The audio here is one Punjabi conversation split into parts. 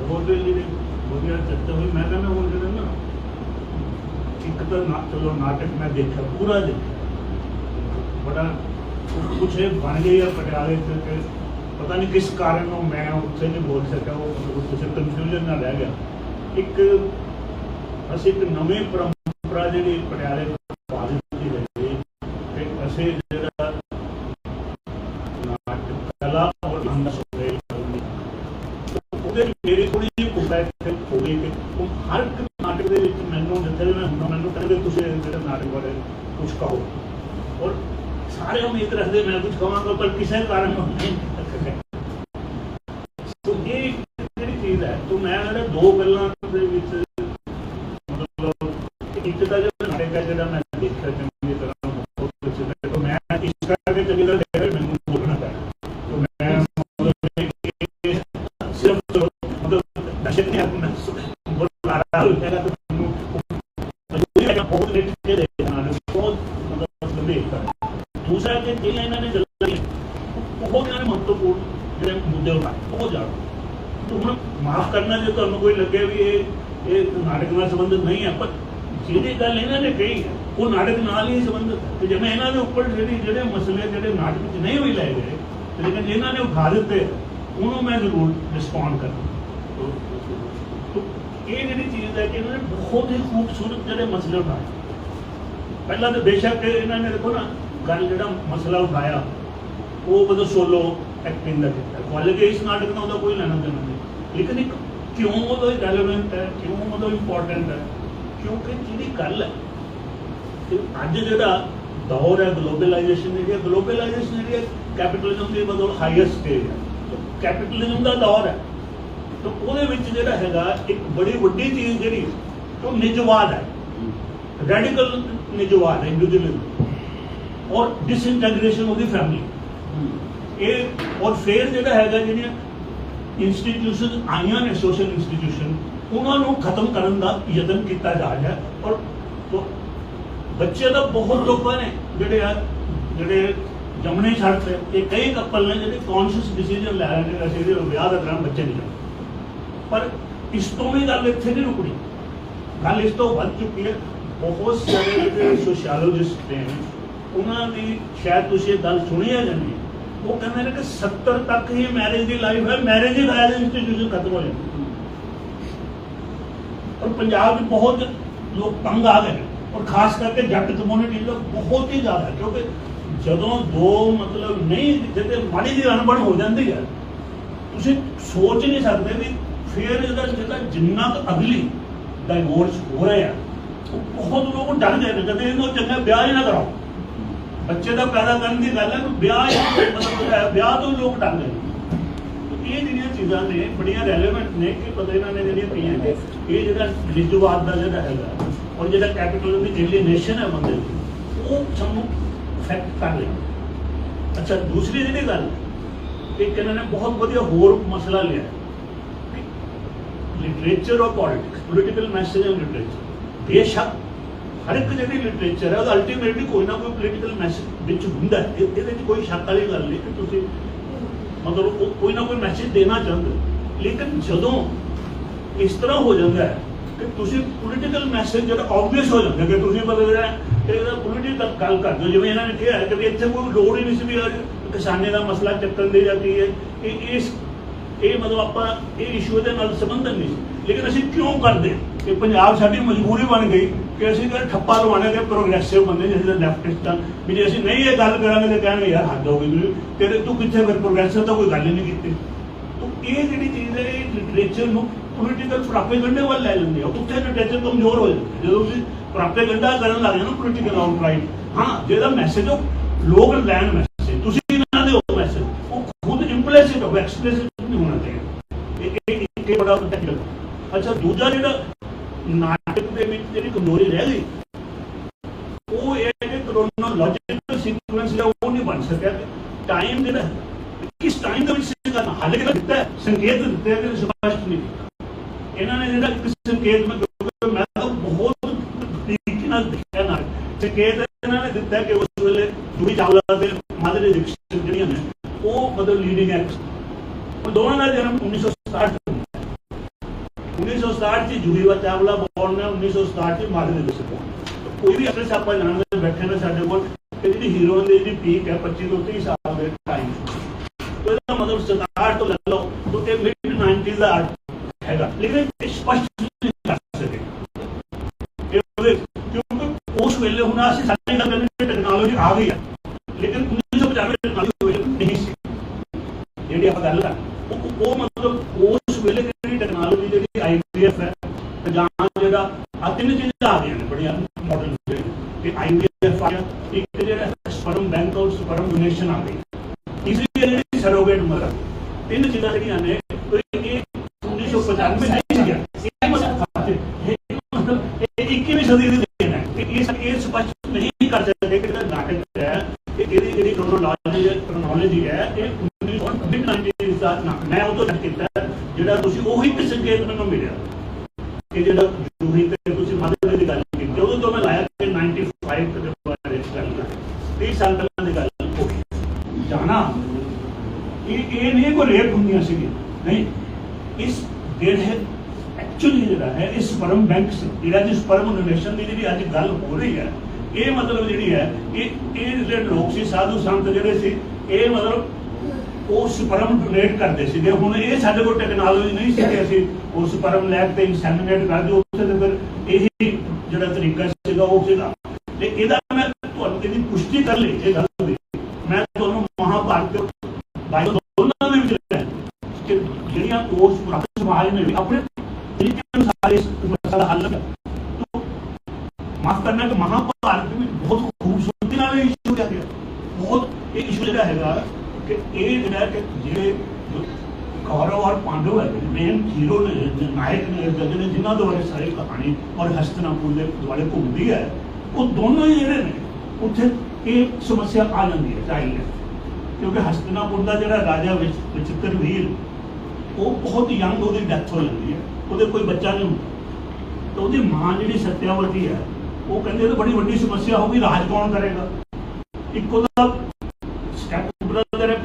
ਬਹੁਤ ਜਿਹੜੀ ਵਧੀਆ ਚਰਚਾ ਹੋਈ ਮੈਂ ਕਹਿੰਦਾ ਹੁਣ ਜਿਹੜਾ ਨਾ ਇੱਕ ਤਾਂ ਨਾ ਚਲੋ ਨਾਟਕ ਮੈਂ ਦੇਖਿਆ ਪੂਰਾ ਦੇਖਿਆ ਬੜਾ ਕੁਛ ਇਹ ਬਣ ਗਈ ਆ ਪਟਿਆਲੇ ਚ ਪਤਾ ਨਹੀਂ ਕਿਸ ਕਾਰਨ ਨੂੰ ਮੈਂ ਉੱਥੇ ਨਹੀਂ ਬੋਲ ਸਕਿਆ ਉਹ ਕੁਛ ਕਨਫਿਊਜ਼ਨ ਨਾਲ ਰਹਿ ਗਿਆ ਇੱਕ ਅਸੀਂ ਇੱਕ ਨਵੀਂ ਪਰੰਪਰਾ ਜਿਹੜੀ ਪਟਿਆਲੇ ਤੋਂ ਪਾ ਦਿੱਤੀ ਗਈ ਤੇ ਅਸੀਂ ਜਿਹੜਾ ਨਾਟਕ ਕਲਾ ਔਰ ਢੰਗ ਸੁਣੇ ਉਹਦੇ ਵਿੱਚ ਮੇਰੀ ਥੋੜੀ ਜਿਹੀ ਕੁਬੈਕ ਹੋ ਗਈ ਕਿ ਉਹ ਹਰ ਇੱਕ ਨਾਟਕ ਦੇ ਵਿੱਚ ਮੈਨੂੰ ਜਿੱਥੇ ਵੀ ਮੈਂ ਹੁੰਦਾ ਮੈਨੂੰ ਕਹਿੰਦੇ ਤੁਸੀਂ ਜਿਹੜੇ ਨਾਟਕ ਬਾਰੇ ਕੁਝ ਕਹੋ ਔਰ ਸਾਰੇ ਉਮੀਦ ਰੱਖਦੇ ਮੈਂ ਕੁਝ ਕਹਾਂਗਾ, ਪਰ ਕਿਸੇ ਕਾਰਨ ਉਹ ਨਹੀਂ ਸੋ ਇਹ ਜਿਹੜੀ ਚੀਜ਼ ਹੈ ਤੋਂ ਮੈਂ ਜਿਹੜੇ ਦੋ ਗੱਲਾਂ ਦੇ ਵਿੱਚ ਮਤਲਬ ਇੱਕ ਤਾਂ ਜਿਹੜਾ ਨਾਟਕ ਹੈ ਜਿਹੜਾ ਮੈਂ ਦੇਖਿਆ ਚੰਗੀ ਤਰ੍ਹਾਂ ਬਹੁਤ ਕੁਝ ਹੈ। ਤੋਂ ਮੈਂ ਇਸ ਕਰਕੇ ਚੰਗੀ ਤਰ੍ਹਾਂ ਦੇਖਿਆ ਵੀ ਮੈਨੂੰ ਬੋਲਣਾ ਪੈਣਾ। ਤੋਂ ਮੈਂ ਮਤਲਬ ਕਿ ਸਿਰਫ ਮਤਲਬ ਦਸ਼ਕ ਨਹੀਂ ਆਪਣਾ ਬਹੁਤ ਲਾਰਾ ਹੋਇਆ ਤਾਂ ਮੈਨੂੰ ਮਜਬੂਰੀ ਹੈ ਕਿ ਬਹੁਤ ਲੇਟ ਕੇ ਦੇ ਨਾਲ ਬਹੁਤ ਮਤਲਬ ਲੰਬੇ ਕਰ ਦੂਸਰਾ ਕਿ ਜਿਹੜੀਆਂ ਇਹਨਾਂ ਨੇ ਗੱਲਾਂ ਕੀਤੀਆਂ, ਉਹ ਮਹੱਤਵਪੂਰਨ ਜਿਹੜੇ ਮੁੱਦੇ ਉਠਾਏ ਬਹੁਤ ਜ਼ਿਆਦਾ ਤੋ ਹੁਣ ਮਾਫ ਕਰਨਾ ਜੇ ਤੁਹਾਨੂੰ ਕੋਈ ਲੱਗੇ ਵੀ ਇਹ ਇਹ ਨਾਟਕ ਨਾਲ ਸੰਬੰਧਿਤ ਨਹੀਂ ਹੈ ਪਰ ਜਿਹੜੀ ਗੱਲ ਇਹਨਾਂ ਨੇ ਕਹੀ ਹੈ ਉਹ ਨਾਟਕ ਨਾਲ ਹੀ ਸੰਬੰਧਿਤ ਹੈ। ਤੇ ਜਿਵੇਂ ਇਹਨਾਂ ਦੇ ਉੱਪਰ ਜਿਹੜੀ ਜਿਹੜੇ ਮਸਲੇ ਜਿਹੜੇ ਨਾਟਕ ਵਿੱਚ ਨਹੀਂ ਵੀ ਲਏ ਗਏ ਲੇਕਿਨ ਇਹਨਾਂ ਨੇ ਉਠਾ ਦਿੱਤੇ ਉਹਨੂੰ ਮੈਂ ਜ਼ਰੂਰ ਰਿਸਪੌਂਡ ਕਰਾਂ ਇਹ ਜਿਹੜੀ ਚੀਜ਼ ਹੈ ਕਿ ਇਹਨਾਂ ਨੇ ਬਹੁਤ ਹੀ ਖੂਬਸੂਰਤ ਜਿਹੜੇ ਮਸਲੇ ਉਠਾਏ। ਪਹਿਲਾਂ ਤਾਂ ਬੇਸ਼ੱਕ ਇਹਨਾਂ ਨੇ ਦੇਖੋ ਨਾ ਗੱਲ ਜਿਹੜਾ ਮਸਲਾ ਉਠਾਇਆ ਉਹ ਬਦੋ ਸੋਲੋ ਐਕਟਿੰਗ ਦਾ ਕੀਤਾ। ਕਾਲਜ ਇਸ ਨਾਟਕ ਨਾਲ ਉਹਦਾ ਕੋਈ ਲੈਣਾ ਦੇਣਾ ਨਹੀਂ। ਲੇਕਿਨ ਇੱਕ ਕਿਉਂ ਉਹਦਾ ਰੈਲੇਵੈਂਟ ਹੈ ਕਿਉਂ ਉਹਦਾ ਇੰਪੋਰਟੈਂਟ ਹੈ? ਕਿਉਂਕਿ ਜਿਹੜੀ ਗੱਲ ਹੈ ਕਿ ਅੱਜ ਜਿਹੜਾ ਦੌਰ ਹੈ ਗਲੋਬਲਾਈਜੇਸ਼ਨ ਦੀ ਗਲੋਬਲਾਈਜੇਸ਼ਨ ਜਿਹੜੀ ਹੈ ਕੈਪੀਟਲਿਜ਼ਮ ਦੀ ਬਦਲ ਹਾਈਐਸਟ ਸਟੇਜ ਹੈ। ਕੈਪੀਟਲਿਜ਼ਮ ਦਾ ਦੌਰ ਹੈ। ਤਾਂ ਉਹਦੇ ਵਿੱਚ ਜਿਹੜਾ ਹੈਗਾ ਇੱਕ ਬੜੀ ਵੱਡੀ ਚੀਜ਼ ਜਿਹੜੀ ਉਹ ਨਿਜਵਾਦ ਹੈ। ਰੈਡੀਕਲ ਨਿਜਵਾਦ ਹੈ ਇੰਡੀਵਿਜੂਅਲਿਜ਼ਮ ਔਰ ਡਿਸਇੰਟੈਗ੍ਰੇਸ਼ਨ ਆਫ ਦੀ ਫੈਮਿਲੀ ਇਹ ਔਰ ਫੇਰ ਜਿਹੜਾ ਹੈਗਾ ਜਿਹੜੀਆਂ ਇੰਸਟੀਟਿਊਸ਼ਨ ਆਈਆਂ ਨੇ ਸੋਸ਼ਲ ਇੰਸਟੀਟਿਊਸ਼ਨ ਉਹਨਾਂ ਨੂੰ ਖਤਮ ਕਰਨ ਦਾ ਯਤਨ ਕੀਤਾ ਜਾ ਰਿਹਾ ਔਰ ਬੱਚੇ ਤਾਂ ਬਹੁਤ ਲੋਕਾਂ ਨੇ ਜਿਹੜੇ ਆ ਜਿਹੜੇ ਜੰਮਣੇ ਛੱਡ ਤੇ ਇਹ ਕਈ ਕਪਲ ਨੇ ਜਿਹੜੇ ਕੌਨਸ਼ੀਅਸ ਡਿਸੀਜਨ ਲੈ ਰਹੇ ਨੇ ਕਿ ਅਸੀਂ ਵਿਆਹ ਦਾ ਕਰਾਂ ਬੱਚੇ ਨਹੀਂ ਪਰ ਇਸ ਤੋਂ ਵੀ ਗੱਲ ਇੱਥੇ ਨਹੀਂ ਰੁਕਣੀ। ਗੱਲ ਇਸ ਤੋਂ ਵੱਧ ਚੁੱਕੀ ਹੈ। ਬਹੁਤ ਸਾਰੇ ਜਿਹੜੇ ਸੋਸ਼ੀਓਲੋਜਿਸਟ ਨੇ ਉਹਨਾਂ ਦੀ ਸ਼ਾਇਦ ਤੁਸੀਂ ਇਹ ਗੱਲ ਸੁਣੀ ਹੈ ਜਾਂ ਉਹ ਕਹਿੰਦੇ ਨੇ ਕਿ 70 ਤੱਕ ਹੀ ਮੈਰਿਜ ਦੀ ਲਾਈਫ ਹੈ ਮੈਰਿਜ ਹੀ ਐਜ਼ ਇੰਸਟੀਟਿਊਸ਼ਨ ਖਤਮ ਹੋ ਜਾਂਦੀ ਔਰ ਪੰਜਾਬ ਵਿੱਚ ਬਹੁਤ ਲੋਕ ਤੰਗ ਆ ਗਏ ਨੇ ਔਰ ਖਾਸ ਕਰਕੇ ਜੱਟ ਕਮਿਊਨਿਟੀ ਦਾ ਬਹੁਤ ਹੀ ਜ਼ਿਆਦਾ, ਕਿਉਂਕਿ ਜਦੋਂ ਦੋ ਮਤਲਬ ਨਹੀਂ ਜਿੱਤੇ ਮਾੜੀ ਦੀ ਅਣਬਣ ਹੋ ਜਾਂਦੀ ਹੈ, ਤੁਸੀਂ ਸੋਚ ਨਹੀਂ ਸਕਦੇ ਵੀ ਫਿਰ ਇਹਦਾ ਜਿਹੜਾ ਜਿੰਨਾ ਕੁ ਅਗਲੀ ਡਾਈਵੋਰਸ ਹੋ ਰਿਹਾ, ਉਹ ਬਹੁਤ ਲੋਕ ਡਰ ਗਏ ਨੇ, ਕਹਿੰਦੇ ਇਹਨੂੰ ਚੰਗਾ ਵਿਆਹ ਹੀ ਨਾ ਕਰਾਓ। ਬੱਚੇ ਦਾ ਪੈਦਾ ਕਰਨ ਦੀ ਗੱਲ ਹੈ ਵਿਆਹ ਹੀ ਮਤਲਬ ਹੈ, ਵਿਆਹ ਤੋਂ ਲੋਕ ਡਰ ਗਏ ਇਹ ਜਿਹੜੀਆਂ ਚੀਜ਼ਾਂ ਨੇ, ਬੜੀਆਂ ਰੈਲੇਵੈਂਟ ਨੇ ਕਿ ਪਤਾ ਇਹਨਾਂ ਨੇ ਜਿਹੜੀਆਂ ਪਈਆਂ ਨੇ। ਇਹ ਜਿਹੜਾ ਰਿਜ਼ੂਵਾਦ ਦਾ ਜਿਹੜਾ ਹੈਗਾ, ਔਰ ਜਿਹੜਾ ਕੈਪੀਟਲ ਦੀ ਏਲੀਨੇਸ਼ਨ ਹੈ ਬੰਦੇ ਦੀ, ਉਹ ਸਾਨੂੰ ਇਫੈਕਟ ਕਰ ਰਿਹਾ। ਅੱਛਾ, ਦੂਸਰੀ ਜਿਹੜੀ ਗੱਲ, ਇੱਕ ਇਹਨਾਂ ਨੇ ਬਹੁਤ ਵਧੀਆ ਹੋਰ ਮਸਲਾ ਲਿਆ ਲਿਟਰੇਚਰ ਔਰ politics political message and literature ਬੇਸ਼ੱਕ ਹਰ ਇੱਕ ਜਿਹੜੀ ਲਿਟਰੇਚਰ ਹੈ, ਉਹ ਅਲਟੀਮੇਟਲੀ ਕੋਈ ਨਾ ਕੋਈ ਪੋਲੀਟੀਕਲ ਮੈਸੇਜ ਵਿੱਚ ਹੁੰਦਾ ਹੈ। ਇਹਦੇ ਵਿੱਚ ਕੋਈ ਸ਼ੱਕ ਵਾਲੀ ਗੱਲ ਨਹੀਂ ਕਿ ਤੁਸੀਂ ਮਤਲਬ ਉਹ ਕੋਈ ਨਾ ਕੋਈ ਮੈਸੇਜ ਦੇਣਾ ਚਾਹੁੰਦੇ ਹੋ। ਲੇਕਿਨ ਜਦੋਂ ਇਸ ਤਰ੍ਹਾਂ ਹੋ ਜਾਂਦਾ ਹੈ ਕਿ ਤੁਸੀਂ ਪੋਲੀਟੀਕਲ ਮੈਸੇਜ ਜਿਹੜਾ ਆਬਵੀਅਸ ਹੋ ਜਾਂਦਾ ਕਿ ਤੁਸੀਂ ਮਤਲਬ ਜਿਹੜਾ ਇਹਦਾ ਪੋਲੀਟੀਕਲ ਗੱਲ ਕਰਦੇ ਹੋ। ਜਿਵੇਂ ਇਹਨਾਂ ਨੇ ਕਿਹਾ ਕਿ ਵੀ ਇੱਥੇ ਕੋਈ ਲੋੜ ਹੀ ਨਹੀਂ ਸੀ ਵੀ ਅੱਜ ਕਿਸਾਨੇ ਦਾ ਮਸਲਾ ਚੱਕਣ ਦੇ ਜਾਂ ਕੀ ਹੈ। ਇਹ ਇਸ ਇਹ ਮਤਲਬ ਆਪਾਂ ਇਹ ਇਸ਼ੂ ਦੇ ਨਾਲ ਸੰਬੰਧਨ ਨਹੀਂ ਸੀ। ਲੇਕਿਨ ਅਸੀਂ ਕਿਉਂ ਕਰਦੇ? ਕਿ ਪੰਜਾਬ ਸਾਡੀ ਮਜਬੂਰੀ ਬਣ ਗਈ ਕਿ ਅਸੀਂ ਤਾਂ ਠੱਪਾ ਲਵਾਣੇ ਦੇ ਪ੍ਰੋਗਰੈਸਿਵ ਬੰਦੇ ਜਿਹੜੇ ਲੈਫਟਿਸਟ ਵੀ ਜੇ ਅਸੀਂ ਨਹੀਂ ਇਹ ਗੱਲ ਕਰਾਂਗੇ ਤੇ ਕਹਿਣਗੇ, ਯਾਰ ਹੱਦ ਹੋ ਗਈ ਤੁਸੀਂ ਤੇਰੇ ਤੂੰ ਕਿੱਥੇ ਫਿਰ ਪ੍ਰੋਗਰੈਸਿਵ ਤਾਂ ਕੋਈ ਗੱਲ ਹੀ ਨਹੀਂ ਕੀਤੀ? ਤੋ ਇਹ ਜਿਹੜੀ ਚੀਜ਼ ਹੈ ਲਿਟਰੇਚਰ ਨੂੰ ਪੋਲੀਟੀਕਲ ਪ੍ਰਾਪੇਗੰਡੇ ਵੱਲ ਲੈ ਜਾਂਦੇ ਆ। ਉੱਥੇ ਲਿਟਰੇਚਰ ਕਮਜ਼ੋਰ ਹੋ ਜਾਂਦਾ ਜਦੋਂ ਤੁਸੀਂ ਪ੍ਰਾਪੇਗੰਡਾ ਕਰਨ ਲੱਗ ਜਾਂਦੇ ਹੋ ਪੋਲੀਟੀਕਲ ਆਊਟਰਾਈਟ ਹਾਂ, ਜਿਹਦਾ ਮੈਸੇਜ ਉਹ ਲੋਕ ਲੈਣ ਮੈਸੇਜ ਤੁਸੀਂ ਨਾ ਦਿਓ ਮੈਸੇਜ ਉਹ ਖੁਦ ਇੰਪਲੀਸਿਟ ਹੋਵੇ ਐਕਸਪਲੀਸਿਟ ਨਹੀਂ ਹੋਣਾ ਚਾਹੀਦਾ। ਇਹ ਇੱਕ ਬੜਾ ਟੈਕਨੀਕਲ ਅੱਛਾ, ਦੂਜਾ ਜਿਹੜਾ ਨਾਟਕ ਦੇ ਵਿੱਚ ਜਿਹੜੀ ਕਮਜ਼ੋਰੀ ਰਹਿ ਗਈ, ਉਹ ਇਹ ਕਿ ਕ੍ਰੋਨੋਲੋਜੀਕਲ ਸੀਕੁਐਂਸ ਜਿਹੜਾ ਉਹ ਨਹੀਂ ਬਣ ਸਕਿਆ ਟਾਈਮ ਜਿਹੜਾ ਕਿਸ ਟਾਈਮ ਦੇ ਵਿੱਚ ਸੀ ਹਾਲੇ ਕਿ ਦਿੱਤਾ ਸੰਕੇਤ ਦਿੱਤੇ ਕਿ ਸਪਸ਼ਟ ਨਹੀਂ ਇਹਨਾਂ ਨੇ ਜਿਹੜਾ ਇੱਕ ਸੰਕੇਤ ਮੈਂ ਕਿਉਂਕਿ ਮੈਂ ਤਾਂ ਬਹੁਤ ਤਰੀਕੇ ਨਾਲ ਦੇਖਿਆ ਨਾ। ਸੰਕੇਤ ਇਹਨਾਂ ਨੇ ਦਿੱਤਾ ਕਿ ਉਸ ਵੇਲੇ ਜੂਹੀ ਚਾਵਲਾ ਤੇ ਮਾਧੁਰੀ ਦੀਕਸ਼ਿਤ ਜਿਹੜੀਆਂ ਨੇ, ਉਹ ਮਤਲਬ ਲੀਡਿੰਗ ਐਕਟਰ ਦੋਵਾਂ ਦਾ ਜਨਮ 1967 ਜੁਗੀਵਾ ਚਾਵਲਾ ਬੋਰਡ ਨੇ 1967 ਵਿੱਚ ਮਾਰ ਦਿੱਤੇ ਸੀ ਕੋਈ ਵੀ ਅਸਲ ਆਪਾਂ ਜਾਣਦੇ ਬੈਠੇ ਨੇ ਸਾਡੇ ਕੋਲ ਕਿ ਜਿਹੜੀ ਹੀਰੋਇਨ ਦੀ ਜਿਹੜੀ ਪੀਕ ਹੈ 25 ਤੋਂ 30 ਸਾਲ ਦੇ ਟਾਈਮ ਤੋਂ ਇਹਦਾ ਮਤਲਬ 67 ਤੋਂ ਲੈ ਲਓ, ਤੋਂ ਇਹ ਮਿਡ 90s ਦਾ ਹੈਗਾ। ਲੇਕਿਨ ਇਹ ਸਪਸ਼ਟ ਨਹੀਂ ਕਰ ਸਕਦੇ ਕਿਉਂਕਿ ਉਸ ਵੇਲੇ ਹੁਣ ਅਸੀਂ ਸਾਡੇ ਨਾਲ ਟੈਕਨੋਲੋਜੀ ਆ ਗਈ ਹੈ ਤਿੰਨ ਚੀਜ਼ਾਂ ਆ ਗਈਆਂ ਨੇ ਬੜੀਆਂ ਮਾਡਰਨ ਜਿਹੜੀ ਇਹ ਆਈਵੀਐਫ ਆ ਗਿਆ, ਇੱਕ ਜਿਹੜਾ ਸਪਰਮ ਬੈਂਕ ਔਰ ਸਪਰਮ ਡੋਨੇਸ਼ਨ ਆ ਗਈ। ਤੀਸਰੀ ਹੈ ਜਿਹੜੀ ਸਰੋਗੇਟ ਮਦਰ ਤਿੰਨ ਚੀਜ਼ਾਂ ਜਿਹੜੀਆਂ ਨੇ, ਉਹ ਇਹ 1995 ਨਹੀਂ ਸੀਗਾ ਇਹ ਮਤਲਬ ਖਾਤੇ। ਇਹ ਮਤਲਬ ਇਹ 21ਵੀਂ ਸਦੀ ਦੀ ਦੇਣ ਹੈ। ਕਿ ਇਹ ਸਭ ਇਹ ਸਪਸ਼ਟ ਨਹੀਂ ਕਰ ਸਕਦੇ ਕਿ ਜਿਹੜਾ ਨਾਟਕ ਹੈ। ਕਿ ਇਹਦੀ ਜਿਹੜੀ ਕ੍ਰੋਨੋਲੋਜੀ ਹੈ ਕ੍ਰੋਨੋਲੋਜੀ ਹੈ, ਇਹ 1990 ਦਾ ਨਾ ਮੈਂ ਉਹ ਤੋਂ ਕੀਤਾ ਜਿਹੜਾ ਤੁਸੀਂ ਉਹੀ ਸੰਕੇਤ ਮੈਨੂੰ ਮਿਲਿਆ ਕਿ ਜਿਹੜਾ ਜੂਹੀ ਤੇ ਤੁਸੀਂ ਮਦਦ ਦੀ ਗੱਲ ਕੀਤੀ ਜਦੋਂ ਤੋਂ ਮੈਂ ਲਾਇਆ ਕਿ 95 ਦੇ ਬਾਰੇ ਗੱਲ ਕਰ 30 ਸਾਲ ਪਹਿਲਾਂ ਦੀ ਗੱਲ ਹੋ ਗਈ ਜਾਣਾ ਇਹ ਇਹ ਨਹੀਂ ਕੋਈ ਰੇਪ ਹੁੰਦੀਆਂ ਸੀਗੀਆਂ ਨਹੀਂ? ਇਸ ਜਿਹੜੇ ਐਕਚੁਅਲੀ ਜਿਹੜਾ ਹੈ, ਇਸ ਸਪਰਮ ਬੈਂਕ ਜਿਹੜਾ ਜਿਸ ਸਪਰਮ ਡੋਨੇਸ਼ਨ ਦੀ ਜਿਹੜੀ ਅੱਜ ਗੱਲ ਹੋ ਰਹੀ ਹੈ, ਇਹ ਮਤਲਬ ਜਿਹੜੀ ਹੈ, ਇਹ ਇਹ ਜਿਹੜੇ ਲੋਕ ਸੀ, ਸਾਧੂ ਸੰਤ ਜਿਹੜੇ ਸੀ, ਇਹ ਮਤਲਬ ਉਹ ਸਪਰਮ ਡੋਨੇਟ ਕਰਦੇ ਸੀਗੇ। ਹੁਣ ਇਹ ਸਾਡੇ ਕੋਲ ਟੈਕਨੋਲੋਜੀ ਨਹੀਂ ਸੀ ਕਿ ਅਸੀਂ ਉਹ ਸਪਰਮ ਲੈ ਕੇ ਇਨਸੈਮੀਨੇਟ ਕਰਦੇ ਉੱਥੇ ਤੇ ਫਿਰ ਇਹੀ ਜਿਹੜਾ ਤਰੀਕਾ ਸੀਗਾ, ਉਹ ਸੀਗਾ। ਤੇ ਇਹਦਾ ਮੈਂ ਤੁਹਾਨੂੰ ਇਹਦੀ ਪੁਸ਼ਟੀ ਕਰ ਲਈ, ਇਹ ਗੱਲ ਦੀ। ਮੈਂ ਤੁਹਾਨੂੰ ਮਹਾਭਾਰਤ ਬਾਈਬਲ ਦੋਨਾਂ ਦੇ ਵਿੱਚ ਹੈ ਕਿ ਜਿਹੜੀਆਂ ਉਸ ਪੁਰਾਤਨ ਸਮਾਜ ਨੇ ਵੀ ਆਪਣੇ ਤਰੀਕੇ ਅਨੁਸਾਰ ਇਸ ਮਾਫ ਕਰਨਾ ਕਿ ਮਹਾਭਾਰਤ ਵੀ ਬਹੁਤ ਖੂਬਸੂਰਤੀ ਨਾਲ ਇਹ ਇਸ਼ੂ ਲਿਆ ਗਿਆ ਬਹੁਤ ਇਹ ਇਸ਼ੂ ਜਿਹੜਾ ਹੈਗਾ ਕਿ ਇਹ ਜਿਹੜਾ ਕਿ ਜਿਹੜੇ ਕੌਰਵ ਔਰ ਪਾਂਡਵ ਹੈ ਮੇਨ ਹੀਰੋ ਨੇ, ਨਾਇਕ ਨੇ ਜਿਹੜੇ ਜਿਨ੍ਹਾਂ ਦੇ ਸਾਰੀ ਕਹਾਣੀ ਔਰ ਹਸਤਨਾਪੁਰ ਦੇ ਦੁਆਲੇ ਘੁੰਮਦੀ ਹੈ, ਉਹ ਦੋਨੋਂ ਹੀ ਜਿਹੜੇ ਨੇ, ਉੱਥੇ ਇਹ ਸਮੱਸਿਆ ਆ ਜਾਂਦੀ ਹੈ ਚਾਹੀਦੀ ਹੈ। ਕਿਉਂਕਿ ਹਸਤਨਾਪੁਰ ਦਾ ਜਿਹੜਾ ਰਾਜਾ ਵਿਚ ਵਿਚਿਤਰ ਵੀਰ ਉਹ ਬਹੁਤ ਯੰਗ ਉਹਦੀ ਡੈਥ ਹੋ ਜਾਂਦੀ ਹੈ। ਉਹਦੇ ਕੋਈ ਬੱਚਾ ਨਹੀਂ ਹੁੰਦਾ। ਤੇ ਉਹਦੀ ਮਾਂ ਜਿਹੜੀ ਸਤਿਆਵਤੀ ਹੈ, ਉਹ ਕਹਿੰਦੇ ਇਹ ਬੜੀ ਵੱਡੀ ਸਮੱਸਿਆ ਹੋਊਗੀ ਰਾਜ ਕੌਣ ਕਰੇਗਾ? ਇੱਕ ਉਹਦਾ ਸਟੈਪ ਬ੍ਰਦਰ ਹੈ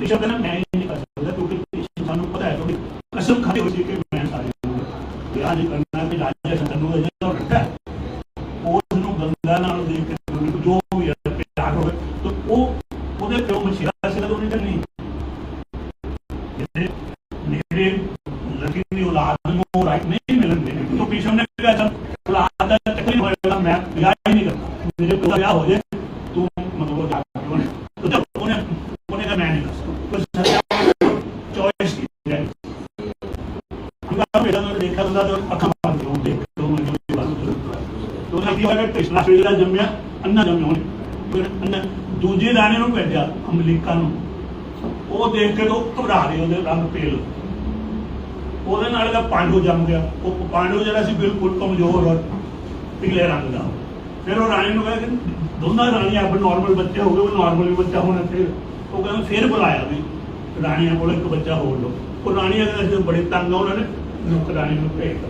ਰਿਸ਼ਵ ਕਹਿੰਦਾ ਮੈਂ ਨਹੀਂ ਕਰ ਸਕਦਾ ਕਿਉਂਕਿ ਸਾਨੂੰ ਪਤਾ ਹੈ ਕਿ ਕਸਮ ਖਾਦੀ ਹੋਈ ਸੀ ਕਿ ਮੈਂ ਸਾਰੇ ਤੇ ਅੱਜ ਕਰਨਾ ਕਿ ਰਾਜਾ ਸੰਤਨੂ ਦਾ ਜਿਹੜਾ ਰੱਖਾ ਉਸ ਨੂੰ ਗੰਗਾ ਨਾਲ ਦੇਖ ਕੇ ਜੋ ਵੀ ਹੈ ਪਿਆਰ ਹੋਵੇ, ਤਾਂ ਉਹ ਉਹਦੇ ਪਿਓ ਮਸੀਹਾ ਸੀ ਤਾਂ ਉਹਨੇ ਕਿਹਾ ਮੇਰੇ ਲੜਕੀ ਦੀ ਔਲਾਦ ਨੂੰ ਰਾਈਟ ਨਹੀਂ ਮਿਲਣਗੇ। ਤਾਂ ਪਿਛਮ ਨੇ ਕਿਹਾ, ਚਲ, ਔਲਾਦ ਦਾ ਤਕਲੀਫ ਹੋਏਗਾ, ਮੈਂ ਵਿਆਹ ਹੀ ਨਹੀਂ ਕਰਦਾ ਮੇਰੇ ਕੋਲ ਵਿਆਹ ਹੋ ਜਾਏ ਤੂੰ ਮਤਲਬ ਜਾ ਉਹਨੇ ਤਾਂ ਉਹਨੇ ਉਹਨੇ ਕਿਹਾ ਮੈਂ ਨਹੀਂ ਕਰ ਸਕਦਾ ਕੋਈ ਚੋਇਸ ਕੀਤੀ ਹੈ ਉਹਨਾਂ ਮੇਰਾ ਨੂੰ ਅੱਖਾਂ ਬੰਦ ਹੋ ਦੇਖ ਤੋਂ ਮੈਨੂੰ ਇਹ ਬਸ ਤੋਂ ਕੀ ਜੰਮਿਆ, ਅੰਨਾ ਜੰਮਿਆ ਉਹਨੇ ਫਿਰ ਅੰਨਾ, ਦੂਜੇ ਦਾਣੇ ਨੂੰ ਭੇਜਿਆ ਅਮਰੀਕਾ ਨੂੰ। ਉਹ ਦੇਖ ਕੇ ਉਹ ਘਬਰਾ ਗਏ, ਉਹਦੇ ਰੰਗ ਪੇਲ। ਉਹਦੇ ਨਾਲ ਦਾ ਪਾਂਡੂ ਜੰਮ ਗਿਆ। ਉਹ ਪਾਂਡੂ ਜਿਹੜਾ ਸੀ ਬਿਲਕੁਲ ਕਮਜ਼ੋਰ ਔਰ ਪੀਲੇ ਰੰਗ ਦਾ। ਫਿਰ ਉਹ ਰਾਣੀ ਨੂੰ ਕਹਿੰਦਾ ਕਿ ਦੋਨਾਂ ਰਾਣੀਆਂ ਆਪਣੇ ਨਾਰਮਲ ਬੱਚੇ ਹੋ ਗਏ, ਉਹ ਨਾਰਮਲ ਵੀ ਬੱਚਾ ਹੋਣਾ ਫਿਰ ਉਹ ਕਹਿੰਦਾ ਫਿਰ ਬੁਲਾਇਆ ਵੀ ਰਾਣੀਆਂ ਕੋਲ ਇੱਕ ਬੱਚਾ ਹੋਰ ਲਓ। ਉਹ ਰਾਣੀਆਂ ਕਹਿੰਦਾ ਬੜੇ ਤੰਗ ਆ, ਉਹਨਾਂ ਨੇ ਨੌਕਰਾਨੀ ਨੂੰ ਭੇਜ ਦਿੱਤਾ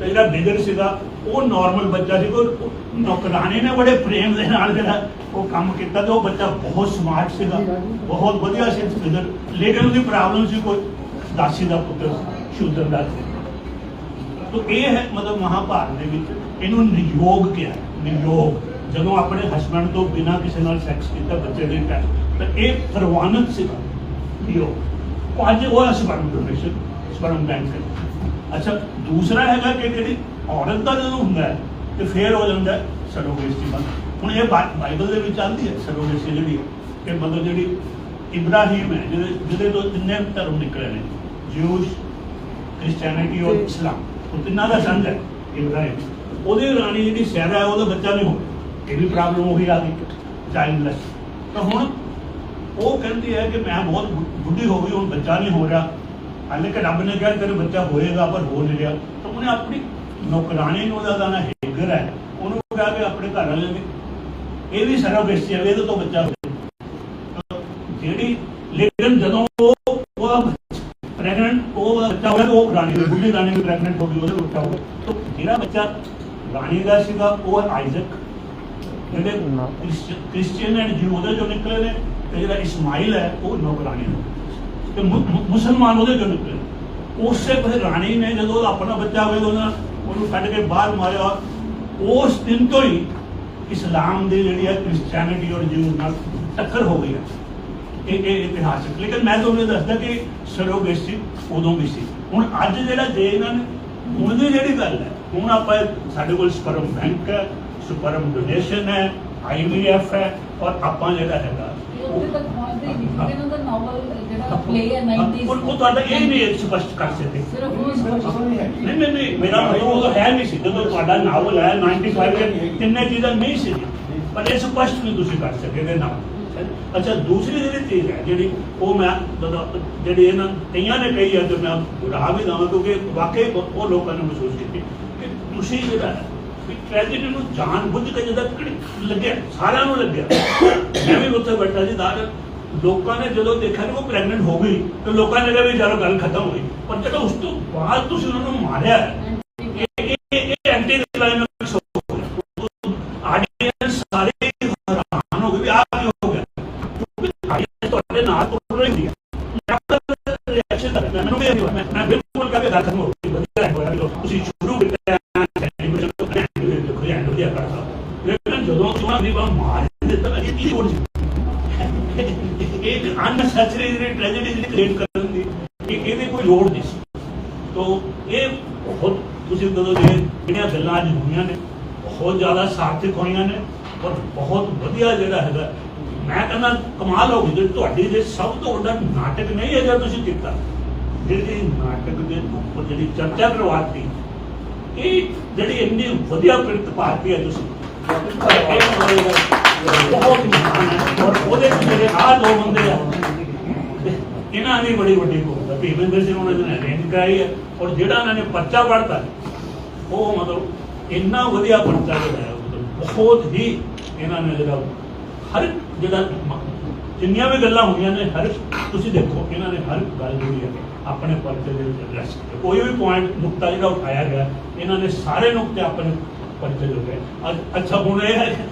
ਤੇ ਜਿਹੜਾ ਬਿਗਰ ਸੀਗਾ, ਉਹ ਨਾਰਮਲ ਬੱਚਾ ਸੀ, ਉਹ ਨੌਕਰਾਨੀ ਨੇ ਬੜੇ ਪ੍ਰੇਮ ਦੇ ਨਾਲ ਜਿਹੜਾ ਉਹ ਕੰਮ ਕੀਤਾ ਤੇ ਉਹ ਬੱਚਾ ਬਹੁਤ ਸਮਾਰਟ ਸੀਗਾ। ਬਹੁਤ ਵਧੀਆ ਸੀ ਬਿਗਰ ਲੇਕਿਨ ਉਹਦੀ ਪ੍ਰੋਬਲਮ ਸੀ ਕੋਈ ਦਾਸੀ ਦਾ ਪੁੱਤਰ, ਸ਼ੂਦਰ ਦਾ। ਤੋ ਇਹ ਹੈ ਮਤਲਬ ਮਹਾਭਾਰਤ ਦੇ ਵਿੱਚ ਇਹਨੂੰ ਨਿਯੋਗ ਕਿਹਾ। ਨਿਯੋਗ। ਜਦੋਂ ਆਪਣੇ ਹਸਬੰਡ ਤੋਂ ਬਿਨਾਂ ਕਿਸੇ ਨਾਲ ਸੈਕਸ ਕੀਤਾ ਬੱਚੇ ਦੇ ਘਰ, ਤਾਂ ਇਹ ਪ੍ਰਵਾਨਿਤ ਸੀਗਾ। ਨਿਯੋਗ। ਅੱਜ ਉਹ ਸਪਰਮ ਡੋਨੇਸ਼ਨ ਸਪਰਮ ਬੈਂਕ ਹੈ। ਅੱਛਾ ਦੂਸਰਾ ਹੈਗਾ ਕਿ ਜਿਹੜੀ ਔਰਤ ਦਾ ਜਦੋਂ ਹੁੰਦਾ ਹੈ ਤੇ ਫੇਰ ਹੋ ਜਾਂਦਾ ਸਰੋਗੇਸੀ ਬੰਦ। ਹੁਣ ਇਹ ਬਾਈਬਲ ਦੇ ਵਿੱਚ ਆਉਂਦੀ ਹੈ ਸਰੋਗੇਸੀ ਜਿਹੜੀ ਕਿ ਮਤਲਬ ਜਿਹੜੀ ਇਬਰਾਹੀਮ ਹੈ ਜਿਹਦੇ ਜਿਹਦੇ ਤੋਂ ਤਿੰਨੇ ਧਰਮ ਨਿਕਲੇ ਨੇ ਜਿਊਸ਼ ਕ੍ਰਿਸਚੀਅਨਿਟੀ ਔਰ ਇਸਲਾਮ ਉਹ ਤਿੰਨਾਂ ਦਾ ਸੰਗ ਹੈ ਇਬਰਾਹਿਮ। ਉਹਦੀ ਰਾਣੀ ਜਿਹੜੀ ਸੈਰਾ ਹੈ ਉਹਦਾ ਬੱਚਾ ਨਹੀਂ ਹੋ ਇਹ ਵੀ ਪ੍ਰੋਬਲਮ ਉਹੀ ਆ ਗਈ। ਚਾਈਲਡਲੈਸ ਤਾਂ ਹੁਣ ਉਹ ਕਹਿੰਦੀ ਹੈ ਕਿ ਮੈਂ ਬਹੁਤ ਬੁੱਢੀ ਹੋ ਗਈ ਹੁਣ ਬੱਚਾ ਨਹੀਂ ਹੋ ਰਿਹਾ। ਹਾਲੇ ਕਿ ਰੱਬ ਨੇ ਕਿਹਾ ਤੇਰੇ ਬੱਚਾ ਹੋਏਗਾ ਪਰ ਹੋ ਨਹੀਂ ਰਿਹਾ ਤਾਂ ਉਹਨੇ ਆਪਣੀ ਨੌਕਰਾਣੀ ਨੂੰ ਉਹਦਾ ਨਾਂ ਹੈਗਰ ਹੈ ਉਹਨੂੰ ਆ ਕੇ ਆਪਣੇ ਘਰ ਵਾਲੇ ਨੇ ਇਹ ਵੀ ਸਰਵਗੇਸੀ ਹੈ ਇਹਦੇ ਤੋਂ ਬੱਚਾ ਜਿਹੜੀ ਲੇਕਿਨ ਜਦੋਂ ਉਹ ਉਹ ਪ੍ਰੈਗਨੈਂਟ ਉਹ ਬੱਚਾ ਹੋਇਆ ਉਹ ਰਾਣੀ ਦੀ ਬੁੱਢੀ ਰਾਣੀ ਵੀ ਪ੍ਰੈਗਨੈਂਟ ਹੋ ਗਈ ਉਹਦੇ ਬੱਚਾ ਹੋ ਤਾਂ ਜਿਹੜਾ ਬੱਚਾ ਰਾਣੀ ਦਾ ਸੀਗਾ ਉਹ ਹੈ ਆਈਜ਼ਕ ਜਿਹੜੇ ਕ੍ਰਿਸਚੀਅਨ- ਐਂਡ ਜੂ ਉਹਦੇ ਚੋਂ ਨਿਕਲੇ ਨੇ ਤੇ ਜਿਹੜਾ ਇਸਮਾਈਲ ਹੈ ਉਹ ਨੌਕਰਾਨੀ ਦਾ ਤੇ ਮੁਸਲਮਾਨ ਉਹਦੇ ਚੋਂ ਨਿਕਲੇ ਉਸੇ ਫਿਰ ਰਾਣੀ ਨੇ ਜਦੋਂ ਆਪਣਾ ਬੱਚਾ ਹੋਇਆ ਉਹਨਾਂ ਉਹਨੂੰ ਕੱਢ ਕੇ ਬਾਹਰ ਮਾਰਿਆ, ਉਸ ਦਿਨ ਤੋਂ ਹੀ ਇਸਲਾਮ ਦੀ ਜਿਹੜੀ ਹੈ ਕ੍ਰਿਸਚੀਅਨਿਟੀ ਔਰ ਜੂ ਨਾਲ ਟੱਕਰ ਹੋ ਗਈ ਹੈ। ਇਹ ਇਹ ਇਤਿਹਾਸਕ। ਲੇਕਿਨ ਮੈਂ ਤੁਹਾਨੂੰ ਇਹ ਦੱਸਦਾ ਕਿ ਸਰੋਗੇਸੀ ਉਦੋਂ ਵੀ ਸੀ। ਹੁਣ ਅੱਜ ਜਿਹੜਾ ਜੇ ਇਹਨਾਂ ਨੇ ਹੁਣ ਦੀ ਜਿਹੜੀ ਗੱਲ ਹੈ, ਹੁਣ ਆਪਾਂ ਸਾਡੇ ਕੋਲ ਸਪਰਮ ਬੈਂਕ ਹੈ, ਸਪਰਮ ਡੋਨੇਸ਼ਨ ਹੈ ਆਈਵੀਐਫ ਹੈ, ਔਰ ਆਪਾਂ ਜਿਹੜਾ ਹੈਗਾ ਉੱਥੇ ਤੱਕ ਪਹੁੰਚਦੇ ਹੀ ਨਹੀਂ ਇਹਨਾਂ ਦਾ ਨਾਵਲ ਜਿਹੜਾ ਪਲੇ ਹੈ 90s ਉਹ ਉਹ ਤੁਹਾਡਾ ਇਹ ਨਹੀਂ ਸਪਸ਼ਟ ਕਰ ਸਕਦੇ। ਸਿਰਫ ਉਹ ਸਪਸ਼ਟ ਨਹੀਂ ਨਹੀਂ ਨਹੀਂ ਮੇਰਾ ਮਤਲਬ ਉਹ ਹੈ ਨਹੀਂ ਸੀ। ਜਦੋਂ ਤੁਹਾਡਾ ਨਾਵਲ ਹੈ 95 ਦੇ ਤਿੰਨੇ ਚੀਜ਼ਾਂ ਨਹੀਂ ਸੀ। ਪਰ ਇਹ ਸਪਸ਼ਟ ਨਹੀਂ ਤੁਸੀਂ ਕਰ ਸਕੇ ਇਹਦੇ ਨਾਲ। ਅੱਛਾ ਦੂਸਰੀ ਜਿਹੜੀ ਚੀਜ਼ ਹੈ ਜਿਹੜੀ ਉਹ ਮੈਂ ਜਿਹੜੀ ਇਹਨਾਂ ਕਈਆਂ ਨੇ ਕਹੀ ਹੈ ਤੇ ਮੈਂ ਦੁਹਰਾ ਵੀ ਦਵਾਂ ਕਿਉਂਕਿ ਵਾਕਈ ਉਹ ਲੋਕਾਂ ਨੇ ਮਹਿਸੂਸ ਕੀਤੀ ਕਿ ਤੁਸੀਂ ਜਿਹੜਾ ਵੀ ਟ੍ਰੈਜੇਡੀ ਨੂੰ ਜਾਣ ਬੁੱਝ ਕੇ ਜਦੋਂ ਕਿਹੜੀ ਲੱਗਿਆ ਸਾਰਿਆਂ ਨੂੰ ਲੱਗਿਆ। ਮੈਂ ਵੀ ਉੱਥੇ ਬੈਠਾ ਸੀ ਦਾਰ ਲੋਕਾਂ ਨੇ ਜਦੋਂ ਦੇਖਿਆ ਕਿ ਉਹ ਪ੍ਰੈਗਨੈਂਟ ਹੋ ਗਈ ਤੇ ਲੋਕਾਂ ਨੇ ਕਿਹਾ ਵੀ ਚਲੋ ਗੱਲ ਖਤਮ ਹੋਈ। ਪਰ ਜਦੋਂ ਉਸ ਤੋਂ ਬਾਅਦ ਤੁਸੀਂ ਉਹਨਾਂ ਨੂੰ ਮਾਰਿਆ ਹੈ, ਇਹ ਇਹ- ਇਹ ਐਂਟੀ ਕਲਾਈਮੈਕਸ ਹੋ ਗਿਆ। ਆਡੀਅנס ਸਾਰੇ ਹੈਰਾਨ ਹੋ ਗਏ ਵੀ ਆਹ ਕੀ ਹੋ ਗਿਆ। ਕਿਉਂਕਿ audience ਤੁਹਾਡੇ ਨਾਲ ਤੁਰ ਰਹੀ ਹੈ ਰਿਐਕਸ਼ਨ ਕਰ ਮੈਨੂੰ ਵੀ ਇਹ ਨਹੀਂ ਹੋਇਆ। ਮੈਂ ਬਿਲਕੁਲ ਗੱਲ ਖਤਮ ਹੋ ਗਈ ਵਧੀਆ ਹੋਇਆ ਵੀ ਤੁਸੀਂ ਸ਼ੁਰੂ ਕੀਤਾ ਟੈਲੀਵਿਜ਼ਨ ਤੋਂ ਦੇਖੋ ਇਹ ਵਧੀਆ ਕਰਦਾ ਲੇਕਿਨ ਜਦੋਂ ਤੁਹਾਨੂੰ ਵੀ ਮਾਰ ਦਿੱਤਾ ਮੈਂ ਇਹ ਕੀ ਹੋ ਰਿਹਾ ਇੱਕ ਅਨਸੈਚੁਰੇਟਡ ਜਿਹੜੀ ਟ੍ਰੈਜੇਡੀ ਜਿਹੜੀ ਕ੍ਰੀਏਟ ਕਰਨ ਦੀ ਕਿ ਇਹਦੀ ਕੋਈ ਲੋੜ ਨਹੀਂ ਸੀ ਤੋ ਇਹ ਬਹੁਤ ਤੁਸੀਂ ਜਦੋਂ ਦੇ ਜਿਹੜੀਆਂ ਗੱਲਾਂ ਅੱਜ ਹੋਈਆਂ ਨੇ, ਬਹੁਤ ਜ਼ਿਆਦਾ ਸਾਰਥਕ ਹੋਈਆਂ ਨੇ ਔਰ ਬਹੁਤ ਵਧੀਆ ਜਿਹੜਾ ਹੈਗਾ। ਮੈਂ ਕਹਿੰਦਾ ਕਮਾਲ ਹੋ ਗਈ ਜੇ ਤੁਹਾਡੀ ਜੇ ਸਭ ਤੋਂ ਵੱਡਾ ਨਾਟਕ ਨਹੀਂ ਹੈ ਜਿਹੜਾ ਤੁਸੀਂ ਕੀਤਾ। ਜਿਹੜੀ ਨਾਟਕ ਦੇ ਉੱਪਰ ਜਿਹੜੀ ਚਰਚਾ ਕਰਵਾਤੀ, ਇਹ ਜਿਹੜੀ ਇੰਨੀ ਵਧੀਆ ਪ੍ਰਿੰਟ ਪਾਤੀ ਹੈ ਤੁਸੀਂ ਬਹੁਤ ਮਹਾਨ ਹੈ ਔਰ ਉਹਦੇ ਜਿਹੜੇ ਆਹ ਦੋ ਬੰਦੇ ਆ, ਇਹਨਾਂ ਦੀ ਬੜੀ ਵੱਡੀ ਭੂਮਿਕਾ। ਭੀਮੇਂਦਰ ਸਿੰਘ ਉਹਨਾਂ ਨੇ ਅਰੇਂਜ ਕਰਾਈ ਹੈ ਔਰ ਜਿਹੜਾ ਇਹਨਾਂ ਨੇ ਪਰਚਾ ਪੜਤਾ ਉਹ ਮਤਲਬ ਇੰਨਾ ਵਧੀਆ ਪਰਚਾ ਜਿਹੜਾ ਹੈ, ਮਤਲਬ ਬਹੁਤ ਹੀ ਇਹਨਾਂ ਨੇ ਜਿਹੜਾ ਹਰ ਇੱਕ ਜਿਹੜਾ ਜਿੰਨੀਆਂ ਵੀ ਗੱਲਾਂ ਹੋਈਆਂ ਨੇ, ਹਰ ਤੁਸੀਂ ਦੇਖੋ, ਇਹਨਾਂ ਨੇ ਹਰ ਇੱਕ ਗੱਲ ਜਿਹੜੀ ਹੈ, ਆਪਣੇ ਪਰਚੇ ਦੇ ਵਿੱਚ ਐਡਰੈਸ ਕੋਈ ਵੀ ਪੁਆਇੰਟ ਨੁਕਤਾ ਜਿਹੜਾ ਉਠਾਇਆ ਗਿਆ, ਇਹਨਾਂ ਨੇ ਸਾਰੇ ਨੁਕਤੇ ਆਪਣੇ ਪਰਚੇ ਦੇ ਗਏ ਅੱਛਾ, ਹੁਣ ਇਹ ਹੈ,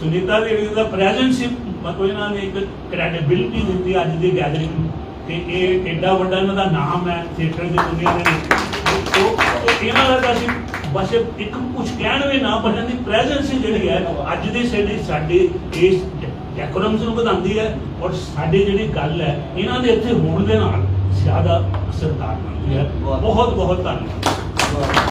ਸੁਨੀਤਾ ਦੇਵੀ ਦਾ ਪ੍ਰੈਜ਼ੈਂਸ ਹੀ ਮਤਲਬ ਇਹਨਾਂ ਨੇ ਇੱਕ ਕ੍ਰੈਡੀਬਿਲਿਟੀ ਦਿੱਤੀ ਅੱਜ ਦੀ ਗੈਦਰਿੰਗ ਨੂੰ। ਤੇ ਇਹ ਐਡਾ ਵੱਡਾ ਇਹਨਾਂ ਦਾ ਨਾਮ ਹੈ ਥੀਏਟਰ ਦੀ ਦੁਨੀਆ ਦੇ ਵਿੱਚ। ਉਹ ਇਹਨਾਂ ਦਾ ਅਸੀਂ ਬਸ ਇੱਕ ਕੁਝ ਕਹਿਣ ਵੀ ਨਾ ਬਚਣ ਦੀ ਪ੍ਰੈਜ਼ੈਂਸ ਜਿਹੜੀ ਹੈ ਅੱਜ ਦੀ ਸਾਡੀ ਸਾਡੇ ਇਸ ਡੈਕੋਰਮਸ ਨੂੰ ਵਧਾਉਂਦੀ ਹੈ ਔਰ ਸਾਡੀ ਜਿਹੜੀ ਗੱਲ ਹੈ ਇਹਨਾਂ ਦੇ ਇੱਥੇ ਹੋਣ ਦੇ ਨਾਲ ਜ਼ਿਆਦਾ ਅਸਰਦਾਰ ਬਣਦੀ ਹੈ। ਬਹੁਤ ਬਹੁਤ ਧੰਨਵਾਦ।